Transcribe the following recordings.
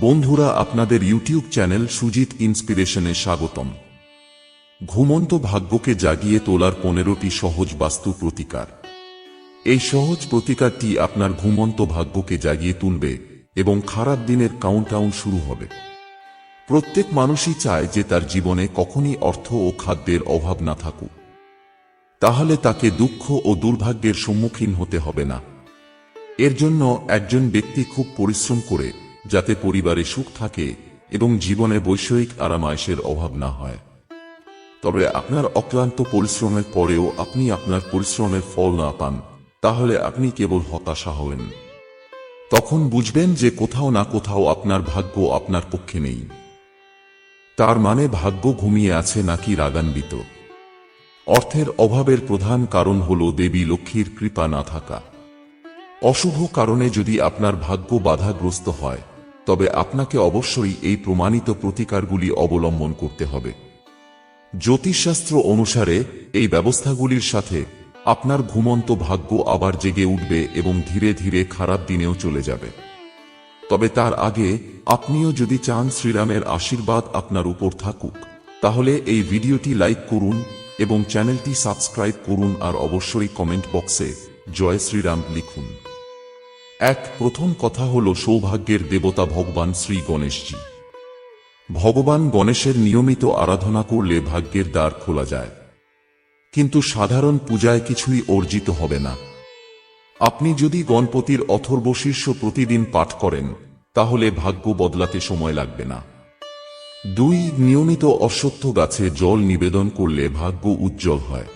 বন্ধুরা, আপনাদের YouTube channel Sujit ইন্সপিরেশনে স্বাগতম। ঘুমন্ত ভাগ্যকে জাগিয়ে তোলার পনেরোটি সহজ বাস্তু প্রতিকার। এই সহজ প্রতিকারটি আপনার ঘুমন্ত ভাগ্যকে জাগিয়ে তুলবে এবং খারাপ দিনের কাউন্টাউন শুরু হবে। প্রত্যেক মানুষই চায় যে তার জীবনে কখনই অর্থ ও খাদ্যের অভাব না থাকুক। তাহলে তাকে দুঃখ ও দুর্ভাগ্যের সম্মুখীন হতে হবে না। এর জন্য একজন ব্যক্তি খুব পরিশ্রম করে যাতে পরিবারে সুখ থাকে এবং জীবনে বৈষয়িক আরামায়েশের অভাব না হয়। তবে আপনার অক্লান্ত পরিশ্রমের পরেও আপনি আপনার পরিশ্রমের ফল না পান, তাহলে আপনি কেবল হতাশা হবেন। তখন বুঝবেন যে কোথাও না কোথাও আপনার ভাগ্য আপনার পক্ষে নেই। তার মানে ভাগ্য ঘুমিয়ে আছে নাকি রাগান্বিত। অর্থের অভাবের প্রধান কারণ হল দেবী লক্ষ্মীর কৃপা না থাকা। অশুভ কারণে যদি আপনার ভাগ্য বাধাগ্রস্ত হয় তবে আপনাকে অবশ্যই এই প্রমাণিত প্রতিকারগুলি অবলম্বন করতে হবে। জ্যোতিষশাস্ত্র অনুসারে এই ব্যবস্থাগুলির সাথে আপনার ঘুমন্ত ভাগ্য আবার জেগে উঠবে এবং ধীরে ধীরে খারাপ দিনেও চলে যাবে। তবে তার আগে আপনিও যদি চান শ্রীরামের আশীর্বাদ আপনার উপর থাকুক, তাহলে এই ভিডিওটি লাইক করুন এবং চ্যানেলটি সাবস্ক্রাইব করুন আর অবশ্যই কমেন্ট বক্সে জয় শ্রীরাম লিখুন। এক প্রথম কথা হল সৌভাগ্যের দেবতা ভগবান শ্রী গণেশজি। ভগবান গণেশের নিয়মিত আরাধনা করলে ভাগ্যের দ্বার খোলা যায়। কিন্তু সাধারণ পূজায় কিছুই অর্জিত হবে না। আপনি যদি গণপতির অথর্ব শীর্ষ প্রতিদিন পাঠ করেন, তাহলে ভাগ্য বদলাতে সময় লাগবে না। দুই, নিয়মিত অশ্বত্থ গাছে জল নিবেদন করলে ভাগ্য উজ্জ্বল হয়।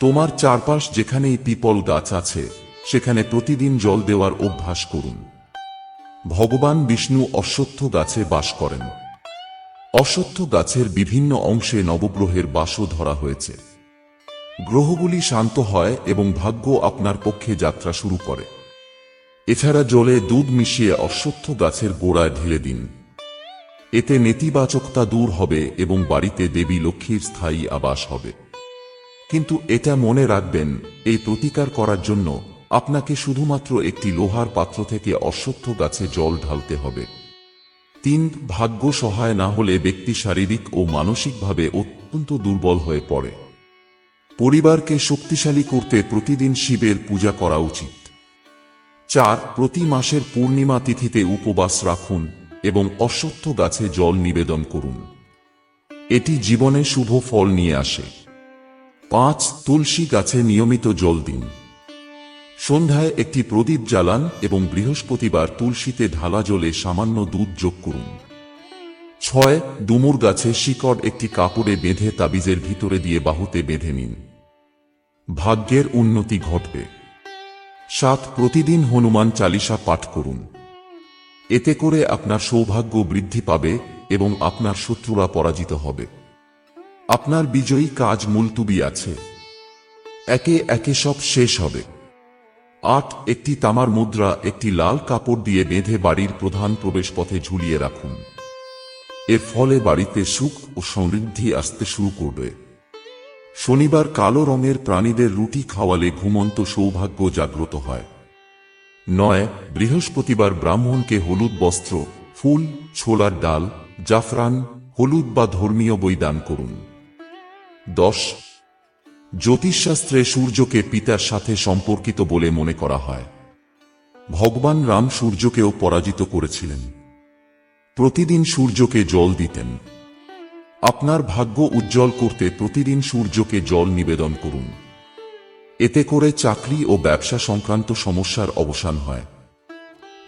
তোমার চারপাশ যেখানেই পিপল গাছ আছে সেখানে প্রতিদিন জল দেওয়ার অভ্যাস করুন। ভগবান বিষ্ণু অশ্বত্থ গাছে বাস করেন। অশ্বত্থ গাছের বিভিন্ন অংশে নবগ্রহের বাসও ধরা হয়েছে। গ্রহগুলি শান্ত হয় এবং ভাগ্য আপনার পক্ষে যাত্রা শুরু করে। এছাড়া জলে দুধ মিশিয়ে অশ্বত্থ গাছের গোড়ায় ঢেলে দিন। এতে নেতিবাচকতা দূর হবে এবং বাড়িতে দেবী লক্ষ্মীর স্থায়ী আবাস হবে। কিন্তু এটা মনে রাখবেন, এই প্রতিকার করার জন্য আপনাকে শুধুমাত্র একটি লোহার পাত্র থেকে অশ্বত্থ গাছে জল ঢালতে হবে। তিন, ভাগ্য সহায় না হলে ব্যক্তি শারীরিক ও মানসিকভাবে অত্যন্ত দুর্বল হয়ে পড়ে। পরিবারকে শক্তিশালী করতে প্রতিদিন শিবের পূজা করা উচিত। চার, প্রতি মাসের পূর্ণিমা তিথিতে উপবাস রাখুন এবং অশ্বত্থ গাছে জল নিবেদন করুন। এটি জীবনে শুভ ফল নিয়ে আসে। পাঁচ, তুলসী গাছে নিয়মিত জল দিন। সন্ধ্যায় একটি প্রদীপ জ্বালান এবং বৃহস্পতিবার তুলসীতে ঢালা জলে সামান্য দুধ যোগ করুন। ছয়, ডুমুর গাছে শিকড় একটি কাপড়ে বেঁধে তাবিজের ভিতরে দিয়ে বাহুতে বেঁধে নিন। ভাগ্যের উন্নতি ঘটবে। সাত, প্রতিদিন হনুমান চালিসা পাঠ করুন। এতে করে আপনার সৌভাগ্য বৃদ্ধি পাবে এবং আপনার শত্রুরা পরাজিত হবে। আপনার বিজয়ী কাজ মুলতুবি আছে। একে একে সব শেষ হবে। আট, একটি তামার মুদ্রা, একটি লাল কাপড় দিয়ে বেঁধে বাড়ির প্রধান প্রবেশপথে ঝুলিয়ে রাখুন। এর ফলে বাড়িতে সুখ ও সমৃদ্ধি আসতে শুরু করবে। শনিবার কালো রঙের প্রাণীদের রুটি খাওয়ালে ঘুমন্ত সৌভাগ্য জাগ্রত হয়। নয়, বৃহস্পতিবার ব্রাহ্মণকে হলুদ বস্ত্র, ফুল, ছোলার ডাল, জাফরান, হলুদ বা ধর্মীয় বই দান করুন। দশ জ্যোতিষশাস্ত্রে সূর্যকে পিতার সাথে সম্পর্কিত বলে মনে করা হয়। ভগবান রাম সূর্যকেও পরাজিত করেছিলেন। প্রতিদিন সূর্যকে জল দিতেন। আপনার ভাগ্য উজ্জ্বল করতে প্রতিদিন সূর্যকে জল নিবেদন করুন। এতে করে চাকরি ও ব্যবসা সংক্রান্ত সমস্যার অবসান হয়।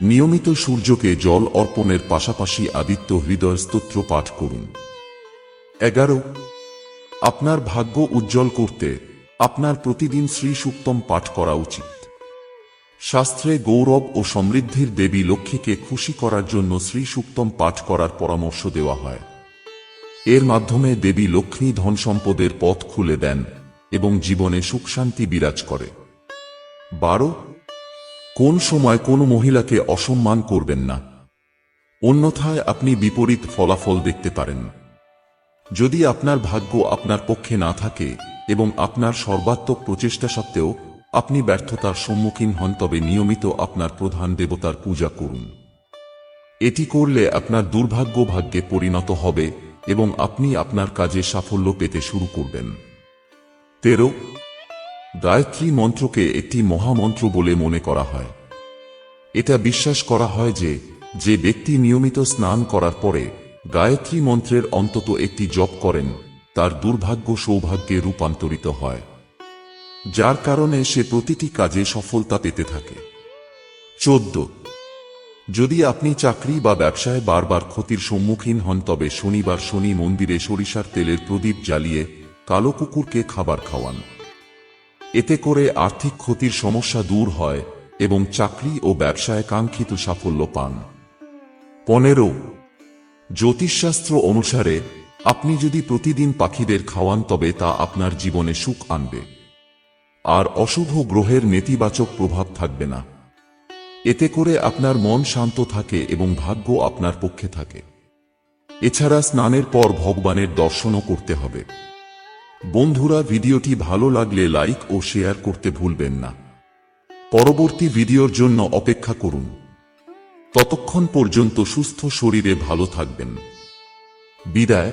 নিয়মিত সূর্যকে জল অর্পণের পাশাপাশি আদিত্য হৃদয় স্তোত্র পাঠ করুন। এগারো আপনার ভাগ্য উজ্জ্বল করতে আপনার প্রতিদিন শ্রী সুক্তম পাঠ করা উচিত। শাস্ত্রে গৌরব ও সমৃদ্ধির দেবী লক্ষ্মীকে খুশি করার জন্য শ্রী সুক্তম পাঠ করার পরামর্শ দেওয়া হয়। এর মাধ্যমে দেবী লক্ষ্মী ধন সম্পদের পথ খুলে দেন এবং জীবনে সুখ শান্তি বিরাজ করে। বারো, কোন সময় কোন মহিলাকে অসম্মান করবেন না। অন্যথায় আপনি বিপরীত ফলাফল দেখতে পারেন। যদি আপনার ভাগ্য আপনার পক্ষে না থাকে এবং আপনার সর্বাত্মক প্রচেষ্টা সত্ত্বেও আপনি ব্যর্থতার সম্মুখীন হন, তবে নিয়মিত আপনার প্রধান দেবতার পূজা করুন। এটি করলে আপনার দুর্ভাগ্য ভাগ্যে পরিণত হবে এবং আপনি আপনার কাজে সাফল্য পেতে শুরু করবেন। তেরো, গায়ত্রী মন্ত্রকে একটি মহামন্ত্র বলে মনে করা হয়। এটা বিশ্বাস করা হয় যে যে ব্যক্তি নিয়মিত স্নান করার পরে গায়ত্রী মন্ত্রের অন্তত একটি জপ করেন, তার দুর্ভাগ্য সৌভাগ্যে রূপান্তরিত হয়, যার কারণে সে প্রতিটি কাজে সফলতা পেতে থাকে। চোদ্দ। যদি আপনি চাকরি বা ব্যবসায় বারবার ক্ষতির সম্মুখীন হন, তবে শনিবার শনি মন্দিরে সরিষার তেলের প্রদীপ জ্বালিয়ে কালো কুকুরকে খাবার খাওয়ান। এতে করে আর্থিক ক্ষতির সমস্যা দূর হয় এবং চাকরি ও ব্যবসায় কাঙ্ক্ষিত সাফল্য পান। পনেরো। জ্যোতিষশাস্ত্র অনুসারে, আপনি যদি প্রতিদিন পাখিদের খাওয়ান তবে তা আপনার জীবনে সুখ আনবে। আর অশুভ গ্রহের নেতিবাচক প্রভাব থাকবে না। এতে করে আপনার মন শান্ত থাকে এবং ভাগ্য আপনার পক্ষে থাকে। এছাড়া স্নানের পর ভগবানের দর্শনও করতে হবে। বন্ধুরা, ভিডিওটি ভালো লাগলে লাইক ও শেয়ার করতে ভুলবেন না। পরবর্তী ভিডিওর জন্য অপেক্ষা করুন। ততক্ষণ পর্যন্ত সুস্থ শরীরে ভালো থাকবেন। বিদায়।